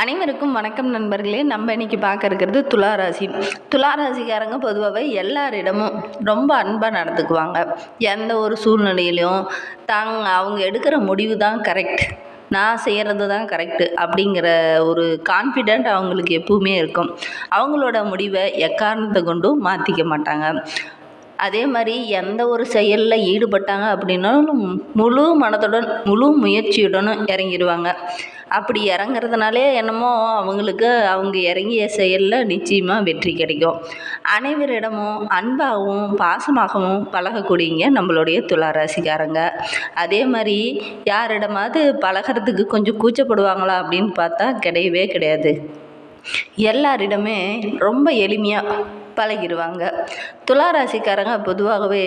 அனைவருக்கும் வணக்கம் நண்பர்களே. நம்ம இன்னைக்கு பார்க்க இருக்கிறது துளாராசி துளாராசிக்காரங்க பொதுவாகவே எல்லாரிடமும் ரொம்ப அன்பாக நடந்துக்குவாங்க. எந்த ஒரு சூழ்நிலையிலையும் தாங்க அவங்க எடுக்கிற முடிவு தான் கரெக்ட் நான் செய்கிறது தான் கரெக்டு அப்படிங்கிற ஒரு கான்ஃபிடென்ட் அவங்களுக்கு எப்பவுமே இருக்கும். அவங்களோட முடிவை எக்காரணத்தை கொண்டும் மாற்றிக்க மாட்டாங்க. அதே மாதிரி எந்த ஒரு செயலில் ஈடுபட்டாங்க அப்படின்னாலும் முழு மனத்துடன் முழு முயற்சியுடனும் இறங்கிடுவாங்க அப்படி இறங்குறதுனாலே என்னமோ அவங்களுக்கு அவங்க இறங்கிய செயலில் நிச்சயமாக வெற்றி கிடைக்கும். அனைவரிடமும் அன்பாகவும் பாசமாகவும் பழகக்கூடியங்க நம்மளுடைய துளாராசிக்காரங்க. அதே மாதிரி யாரிடமாவது பழகிறதுக்கு கொஞ்சம் கூச்சப்படுவாங்களா அப்படின்னு பார்த்தா கிடையவே கிடையாது. எல்லாரிடமே ரொம்ப எளிமையாக பழகிடுவாங்க. துளாராசிக்காரங்க பொதுவாகவே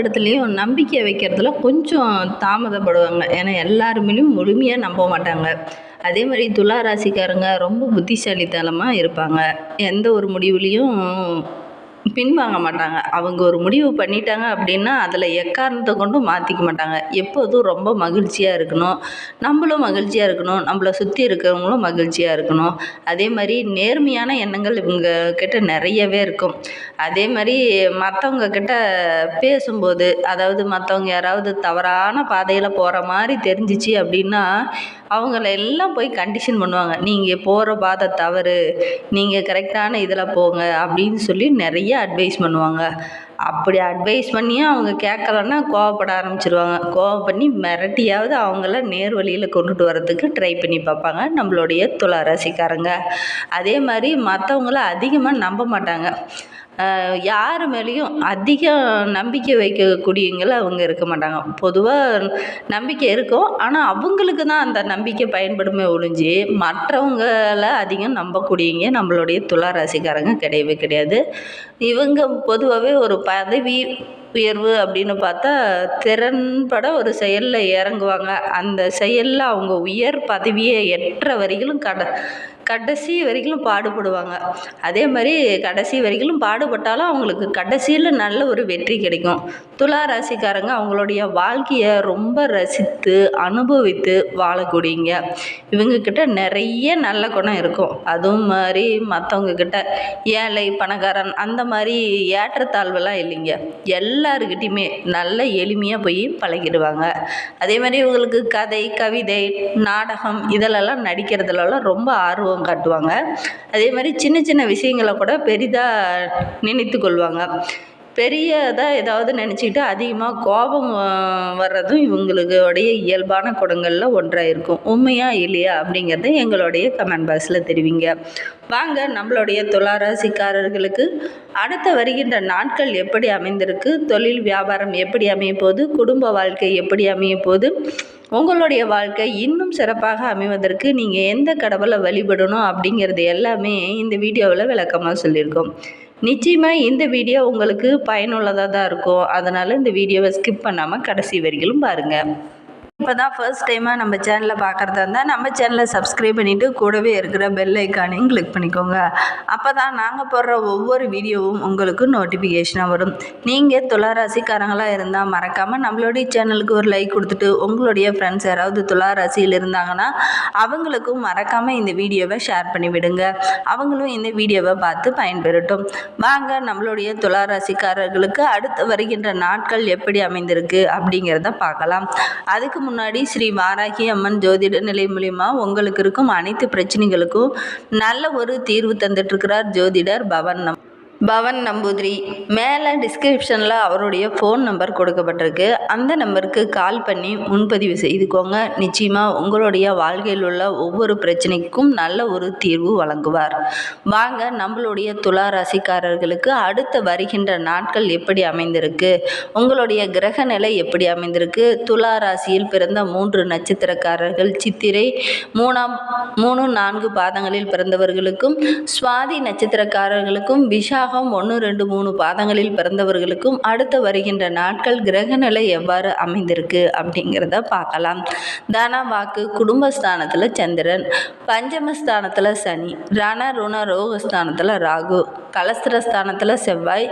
இடத்துலையும் நம்பிக்கை வைக்கிறதுல கொஞ்சம் தாமதப்படுவாங்க. ஏன்னா எல்லாருமேலையும் முழுமையாக நம்ப மாட்டாங்க. அதே மாதிரி துலா ராசிக்காரங்க ரொம்ப புத்திசாலித்தனமாக இருப்பாங்க. எந்த ஒரு முடிவுலேயும் பின்வாங்க மாட்டாங்க. அவங்க ஒரு முடிவு பண்ணிட்டாங்க அப்படின்னா அதில் எக்காரணத்தை கொண்டும் மாற்றிக்க மாட்டாங்க. எப்போதும் ரொம்ப மகிழ்ச்சியாக இருக்கணும். நம்மளும் மகிழ்ச்சியாக இருக்கணும். நம்மளை சுற்றி இருக்கிறவங்களும் மகிழ்ச்சியாக இருக்கணும். அதே மாதிரி நேர்மையான எண்ணங்கள் இவங்க கிட்ட நிறையவே இருக்கும். அதே மாதிரி மற்றவங்க கிட்ட பேசும்போது அதாவது மற்றவங்க யாராவது தவறான பாதையில் போகிற மாதிரி தெரிஞ்சிச்சு அப்படின்னா அவங்கள எல்லாம் போய் கண்டிஷன் பண்ணுவாங்க. நீங்கள் போகிற பாதை தவறு. நீங்கள் கரெக்டான இதில் போங்க அப்படின்னு சொல்லி நிறைய அட்வைஸ் பண்ணுவாங்க. அப்படி அட்வைஸ் பண்ணியும் அவங்க கேட்கலன்னா கோவப்பட ஆரம்பிச்சிருவாங்க. கோவம் பண்ணி மிரட்டியாவது அவங்கள நேர் வழியில் கொண்டுட்டு வரதுக்கு ட்ரை பண்ணி பார்ப்பாங்க. நம்மளுடைய துளா ராசிக்காரங்க. அதே மாதிரி மற்றவங்கள அதிகமாக நம்ப மாட்டாங்க. யார் மேலேயும் அதிக நம்பிக்கை வைக்கக்கூடியவங்கள அவங்க இருக்க மாட்டாங்க. பொதுவாக நம்பிக்கை இருக்கும். ஆனால் அவங்களுக்கு தான் அந்த நம்பிக்கை பயன்படுமே ஒழிஞ்சு மற்றவங்கள அதிகம் நம்பக்கூடியவங்க நம்மளுடைய துலா ராசிக்காரங்க கிடையவே கிடையாது. இவங்க பொதுவாகவே ஒரு பதவி உயர்வு அப்படின்னு பார்த்தா திறன்பட ஒரு செயலில் இறங்குவாங்க. அந்த செயலில் அவங்க உயர் பதவியை எட்டுற வரைக்கும் கட கடைசி வரைக்கும் பாடுபடுவாங்க. அதே மாதிரி கடைசி வரைக்கும் பாடுபட்டாலும் அவங்களுக்கு கடைசியில் நல்ல ஒரு வெற்றி கிடைக்கும். துலா ராசிக்காரங்க அவங்களுடைய வாழ்க்கையை ரொம்ப ரசித்து அனுபவித்து வாழக்கூடியங்க இவங்கக்கிட்ட நிறைய நல்ல குணம் இருக்கும். அதுவும் மாதிரி மற்றவங்கக்கிட்ட ஏழை பணக்காரன் அந்த மாதிரி ஏற்றத்தாழ்வெல்லாம் இல்லைங்க. எல்லாருக்கிட்டையுமே நல்ல எளிமையாக போய் பழகிடுவாங்க. அதே மாதிரி இவங்களுக்கு கதை கவிதை நாடகம் இதிலெல்லாம் நடிக்கிறதுலலாம் ரொம்ப ஆர்வம் காட்டுவாங்க. அதே மாதிரி சின்ன சின்ன விஷயங்களை கூட பெரிதாக நினைத்து கொள்வாங்க. பெரியதாக ஏதாவது நினச்சிக்கிட்டு அதிகமாக கோபம் வர்றதும் இவங்களுடைய இயல்பான குணங்களில் ஒன்றாக இருக்கும். உண்மையா இல்லையா அப்படிங்கிறத எங்களுடைய கமெண்ட் பாக்ஸில் தெரிவிங்க. வாங்க நம்மளுடைய துளாராசிக்காரர்களுக்கு அடுத்த வருகின்ற நாட்கள் எப்படி அமைந்திருக்கு? தொழில் வியாபாரம் எப்படி அமைய போகுது? குடும்ப வாழ்க்கை எப்படி அமைய போகுது? உங்களுடைய வாழ்க்கை இன்னும் சிறப்பாக அமைவதற்கு நீங்கள் எந்த கடவுளை வழிபடணும் அப்படிங்கிறது எல்லாமே இந்த வீடியோவில் விளக்கமாக சொல்லியிருக்கோம். நிச்சயமாக இந்த வீடியோ உங்களுக்கு பயனுள்ளதாக தான் இருக்கும். அதனால் இந்த வீடியோவை ஸ்கிப் பண்ணாமல் கடைசி வரைக்கும் பாருங்கள் இப்போ தான் ஃபர்ஸ்ட் டைமாக நம்ம சேனலை பார்க்குறதா இருந்தால் நம்ம சேனலை சப்ஸ்கிரைப் பண்ணிவிட்டு கூடவே இருக்கிற பெல் ஐக்கானையும் கிளிக் பண்ணிக்கோங்க. அப்போ தான் நாங்கள் போடுற ஒவ்வொரு வீடியோவும் உங்களுக்கு நோட்டிஃபிகேஷனாக வரும். நீங்கள் துளாராசிக்காரங்களாக இருந்தால் மறக்காமல் நம்மளுடைய சேனலுக்கு ஒரு லைக் கொடுத்துட்டு உங்களுடைய ஃப்ரெண்ட்ஸ் யாராவது துளாராசியில் இருந்தாங்கன்னா அவங்களுக்கும் மறக்காமல் இந்த வீடியோவை ஷேர் பண்ணி விடுங்க. அவங்களும் இந்த வீடியோவை பார்த்து பயன்பெறட்டும். வாங்க நம்மளுடைய துளாராசிக்காரர்களுக்கு அடுத்து வருகின்ற நாட்கள் எப்படி அமைந்திருக்கு அப்படிங்கிறத பார்க்கலாம். அதுக்கு முன் முன்னாடி ஸ்ரீ வாராகி அம்மன் ஜோதிட நிலை மூலிமா உங்களுக்கு இருக்கும் அனைத்து பிரச்சனைகளுக்கும் நல்ல ஒரு தீர்வு தந்துட்டுருக்கிறார் ஜோதிடர் பவன் நம் பவன் நம்பூதிரி. மேலே டிஸ்கிரிப்ஷனில் அவருடைய ஃபோன் நம்பர் கொடுக்கப்பட்டிருக்கு. அந்த நம்பருக்கு கால் பண்ணி முன்பதிவு செய்துக்கோங்க. நிச்சயமாக உங்களுடைய வாழ்க்கையில் உள்ள ஒவ்வொரு பிரச்சனைக்கும் நல்ல ஒரு தீர்வு வழங்குவார். வாங்க நம்மளுடைய துலா ராசிக்காரர்களுக்கு அடுத்த வருகின்ற நாட்கள் எப்படி அமைந்திருக்கு? உங்களுடைய கிரக நிலை எப்படி அமைந்திருக்கு? துலா ராசியில் பிறந்த மூன்று நட்சத்திரக்காரர்கள் சித்திரை மூணாம் மூணு நான்கு பாதங்களில் பிறந்தவர்களுக்கும் சுவாதி நட்சத்திரக்காரர்களுக்கும் விஷாக விசாகம் ஒன்று ரெண்டு மூணு பாதங்களில் பிறந்தவர்களுக்கும் அடுத்து வருகின்ற நாட்கள் கிரக நிலை எவ்வாறு அமைந்திருக்கு அப்படிங்கிறத பார்க்கலாம். தானா வாக்கு குடும்பஸ்தானத்தில் சந்திரன் பஞ்சமஸ்தானத்தில் சனி ரண ருண ரோகஸ்தானத்தில் ராகு கலஸ்திரஸ்தானத்தில் செவ்வாய்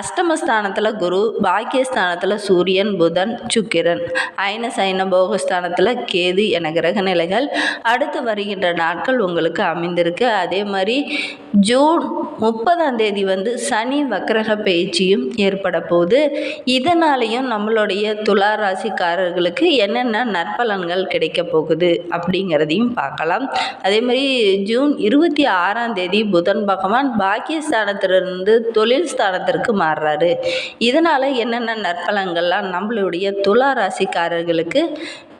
அஷ்டமஸ்தானத்தில் குரு பாக்கியஸ்தானத்தில் சூரியன் புதன் சுக்கிரன் ஐன சைன போகஸ்தானத்தில் கேது என கிரக நிலைகள் அடுத்து வருகின்ற நாட்கள் உங்களுக்கு அமைந்திருக்கு. அதே மாதிரி ஜூன் முப்பதாம் தேதி வந்து சனி வக்கரக பயிற்சியும் ஏற்பட போகுது. இதனாலையும் நம்மளுடைய துலா ராசிக்காரர்களுக்கு என்னென்ன நற்பலன்கள் கிடைக்க போகுது அப்படிங்கிறதையும் பார்க்கலாம். அதே மாதிரி ஜூன் இருபத்தி ஆறாம் தேதி புதன் பகவான் பாக்கியஸ்தானத்திலிருந்து தொழில் ஸ்தானத்திற்கு மாறுறாரு. இதனால் என்னென்ன நற்பலன்கள்லாம் நம்மளுடைய துலா ராசிக்காரர்களுக்கு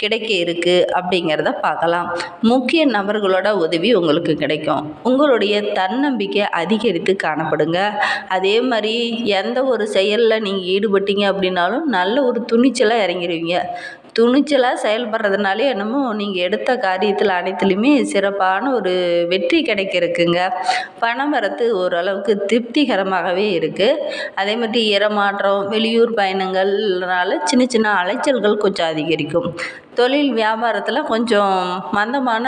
கிடைக்க இருக்குது அப்படிங்கிறத பார்க்கலாம். முக்கிய நபர்களோட உதவி உங்களுக்கு கிடைக்கும். உங்களுடைய தன்னம்பிக்கை அதிகரித்து காணப்படுங்க. அதே மாதிரி எந்த ஒரு செயலில் நீங்கள் ஈடுபட்டீங்க அப்படின்னாலும் நல்ல ஒரு துணிச்சலாக இறங்கிடுவீங்க துணிச்சலாக செயல்படுறதுனாலே என்னமோ நீங்கள் எடுத்த காரியத்தில் அனைத்துலேயுமே சிறப்பான ஒரு வெற்றி கிடைக்கிறதுக்குங்க. பணம் வரத்து ஓரளவுக்கு திருப்திகரமாகவே இருக்குது அதே மாதிரி இடமாற்றம் வெளியூர் பயணங்கள்னால சின்ன சின்ன அலைச்சல்கள் கொஞ்சம் அதிகரிக்கும். தொழில் வியாபாரத்தில் கொஞ்சம் மந்தமான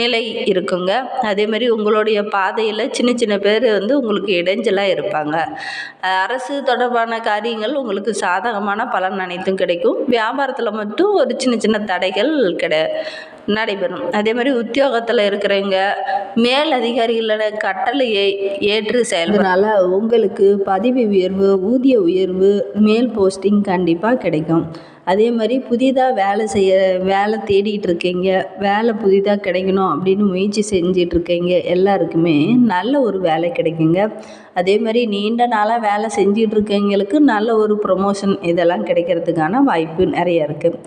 நிலை இருக்குங்க. அதேமாதிரி உங்களுடைய பாதையில் சின்ன சின்ன பேர் வந்து உங்களுக்கு இடைஞ்சலாக இருப்பாங்க. அரசு தொடர்பான காரியங்கள் உங்களுக்கு சாதகமான பலன் அனைத்தும் கிடைக்கும். வியாபாரத்தில் மட்டும் ஒரு சின்ன சின்ன தடைகள் கிடை நடைபெறும். அதே மாதிரி உத்தியோகத்தில் இருக்கிறவங்க மேல் அதிகாரிகளோட கட்டளையை ஏற்று செயல்படுறதுனால உங்களுக்கு பதவி உயர்வு ஊதிய உயர்வு மேல் போஸ்டிங் கண்டிப்பாக கிடைக்கும். அதே மாதிரி புதிதாக வேலை செய்ய வேலை தேடிகிட்டு இருக்கீங்க. வேலை புதிதாக கிடைக்கணும் அப்படின்னு முயற்சி செஞ்சிட்ருக்கீங்க எல்லாருக்குமே நல்ல ஒரு வேலை கிடைக்குங்க. அதே மாதிரி நீண்ட நாளாக வேலை செஞ்சிட்ருக்கவங்களுக்கு நல்ல ஒரு ப்ரொமோஷன் இதெல்லாம் கிடைக்கிறதுக்கான வாய்ப்பு நிறையா இருக்குது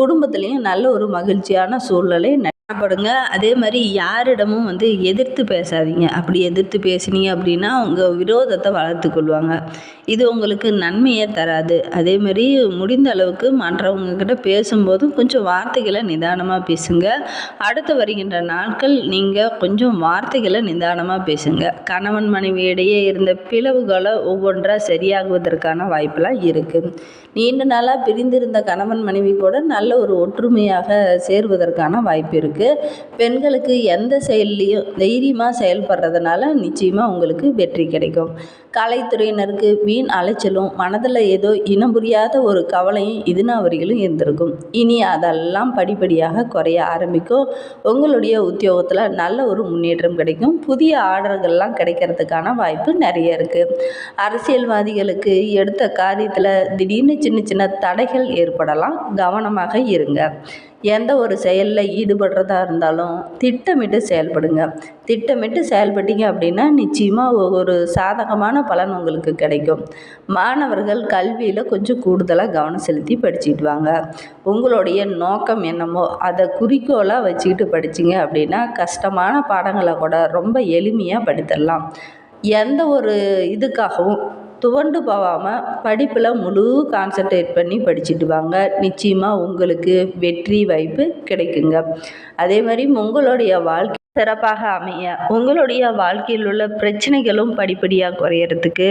குடும்பத்துலேயும் நல்ல ஒரு மகிழ்ச்சியான சூழ்நிலை சாப்பிடுங்க அதே மாதிரி யாரிடமும் வந்து எதிர்த்து பேசாதீங்க. அப்படி எதிர்த்து பேசுனீங்க அப்படின்னா அவங்க விரோதத்தை வளர்த்து கொள்வாங்க. இது உங்களுக்கு நன்மையே தராது. அதே மாதிரி முடிந்த அளவுக்கு மற்றவங்கக்கிட்ட பேசும்போது கொஞ்சம் வார்த்தைகளை நிதானமாக பேசுங்க. அடுத்து வருகின்ற நாட்கள் நீங்கள் கொஞ்சம் வார்த்தைகளை நிதானமாக பேசுங்க. கணவன் மனைவி இடையே இருந்த பிளவுகளை ஒவ்வொன்றாக சரியாகுவதற்கான வாய்ப்பெல்லாம் இருக்குது நீண்ட நாளாக பிரிந்திருந்த கணவன் மனைவி கூட நல்ல ஒரு ஒற்றுமையாக சேருவதற்கான வாய்ப்பு இருக்குது பெண்களுக்கு எந்த செயல்லையும் தைரியமாக செயல்படுறதுனால நிச்சயமாக உங்களுக்கு வெற்றி கிடைக்கும். கலைத்துறையினருக்கு வீண் அலைச்சலும் மனதில் ஏதோ இனம் புரியாத ஒரு கவலையும் இதுநாவரிகளும் இருந்திருக்கும். இனி அதெல்லாம் படிப்படியாக குறைய ஆரம்பிக்கும். உங்களுடைய உத்தியோகத்தில் நல்ல ஒரு முன்னேற்றம் கிடைக்கும். புதிய ஆர்டர்கள்லாம் கிடைக்கிறதுக்கான வாய்ப்பு நிறைய இருக்குது அரசியல்வாதிகளுக்கு எடுத்த காரியத்தில் திடீர்னு சின்ன சின்ன தடைகள் ஏற்படலாம். கவனமாக இருங்க. எந்த ஒரு செயலில் ஈடுபடுறதா இருந்தாலும் திட்டமிட்டு செயல்படுங்க. திட்டமிட்டு செயல்பட்டீங்க அப்படின்னா நிச்சயமாக ஒரு சாதகமான பலன் உங்களுக்கு கிடைக்கும். மாணவர்கள் கல்வியில் கொஞ்சம் கூடுதலாக கவனம் செலுத்தி படிச்சுட்டு வாங்க. உங்களுடைய நோக்கம் என்னமோ அதை குறிக்கோளாக வச்சுக்கிட்டு படிச்சிங்க அப்படின்னா கஷ்டமான பாடங்களை கூட ரொம்ப எளிமையாக படித்திடலாம் எந்த ஒரு இதுக்காகவும் துவண்டு போகாமல் படிப்பில் முழு கான்சன்ட்ரேட் பண்ணி படிச்சுட்டு வாங்க. நிச்சயமாக உங்களுக்கு வெற்றி வாய்ப்பு கிடைக்குங்க. அதே மாதிரி உங்களுடைய வாழ்க்கை சிறப்பாக அமைய உங்களுடைய வாழ்க்கையில் உள்ள பிரச்சனைகளும் படிப்படியாக குறையறதுக்கு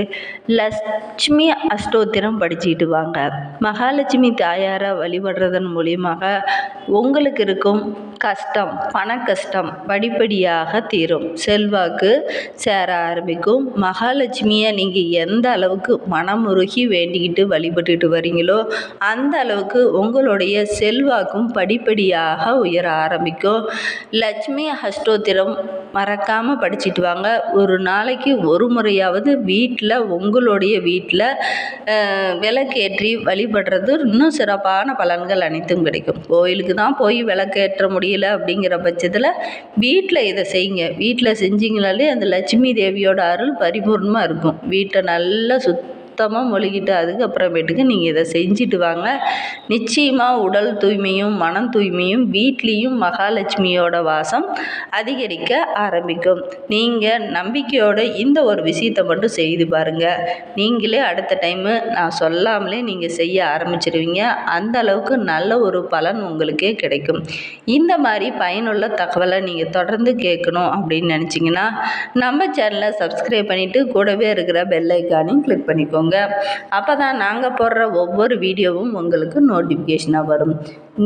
லட்சுமி அஷ்டோத்திரம் படிச்சுட்டு வாங்க. மகாலட்சுமி தாயாரை வழிபடுறதன் மூலியமாக உங்களுக்கு இருக்கும் கஷ்டம் பண கஷ்டம் படிப்படியாக தீரும். செல்வாக்கு சேர ஆரம்பிக்கும். மகாலட்சுமியை நீங்கள் எந்த அளவுக்கு மனமுருகி வேண்டிக்கிட்டு வழிபட்டுட்டு வரீங்களோ அந்த அளவுக்கு உங்களுடைய செல்வாக்கும் படிப்படியாக உயர ஆரம்பிக்கும். லட்சுமி அஷ்டோத்திரம் மறக்காமல் படிச்சுட்டு வாங்க. ஒரு நாளைக்கு ஒரு முறையாவது வீட்டில் உங்களுடைய வீட்டில் விளக்கேற்றி வழிபடுறது இன்னும் சிறப்பான பலன்கள் அனைத்தும் கிடைக்கும். கோயிலுக்கு தான் போய் விளக்கேற்ற முடியல அப்படிங்கிற பட்சத்தில் வீட்டில் இதை செய்யுங்க. வீட்டில் செஞ்சீங்கனாலே அந்த லட்சுமி தேவியோட அருள் பரிபூர்ணமாக இருக்கும். வீட்டை நல்லா சுத் சுத்தமாக மொழிகிட்டு அதுக்கப்புறமேட்டுக்கு நீங்கள் இதை செஞ்சுட்டு வாங்க. நிச்சயமாக உடல் தூய்மையும் மனம் தூய்மையும் வீட்லேயும் மகாலட்சுமியோட வாசம் அதிகரிக்க ஆரம்பிக்கும். நீங்கள் நம்பிக்கையோடு இந்த ஒரு விஷயத்தை மட்டும் செய்து பாருங்கள் நீங்களே அடுத்த டைமு நான் சொல்லாமலே நீங்கள் செய்ய ஆரம்பிச்சிடுவீங்க அந்த அளவுக்கு நல்ல ஒரு பலன் உங்களுக்கே கிடைக்கும். இந்த மாதிரி பயனுள்ள தகவலை நீங்கள் தொடர்ந்து கேட்கணும் அப்படின்னு நினச்சிங்கன்னா நம்ம சேனலை சப்ஸ்கிரைப் பண்ணிவிட்டு கூடவே இருக்கிற பெல் ஐக்கானையும் கிளிக் பண்ணிக்கோங்க. அப்போ தான் நாங்கள் போடுற ஒவ்வொரு வீடியோவும் உங்களுக்கு நோட்டிஃபிகேஷனாக வரும்.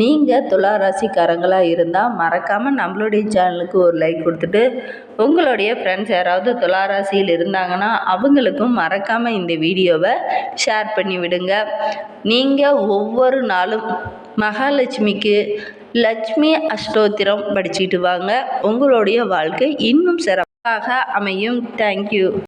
நீங்கள் துலா ராசிக்காரங்களாக இருந்தால் மறக்காமல் நம்மளுடைய சேனலுக்கு ஒரு லைக் கொடுத்துட்டு உங்களுடைய ஃப்ரெண்ட்ஸ் யாராவது துலா ராசியில் இருந்தாங்கன்னா அவங்களுக்கும் மறக்காமல் இந்த வீடியோவை ஷேர் பண்ணி விடுங்க. நீங்கள் ஒவ்வொரு நாளும் மகாலட்சுமிக்கு லட்சுமி அஷ்டோத்திரம் படிச்சுட்டு வாங்க. உங்களுடைய வாழ்க்கை இன்னும் சிறப்பாக அமையும். தேங்க்யூ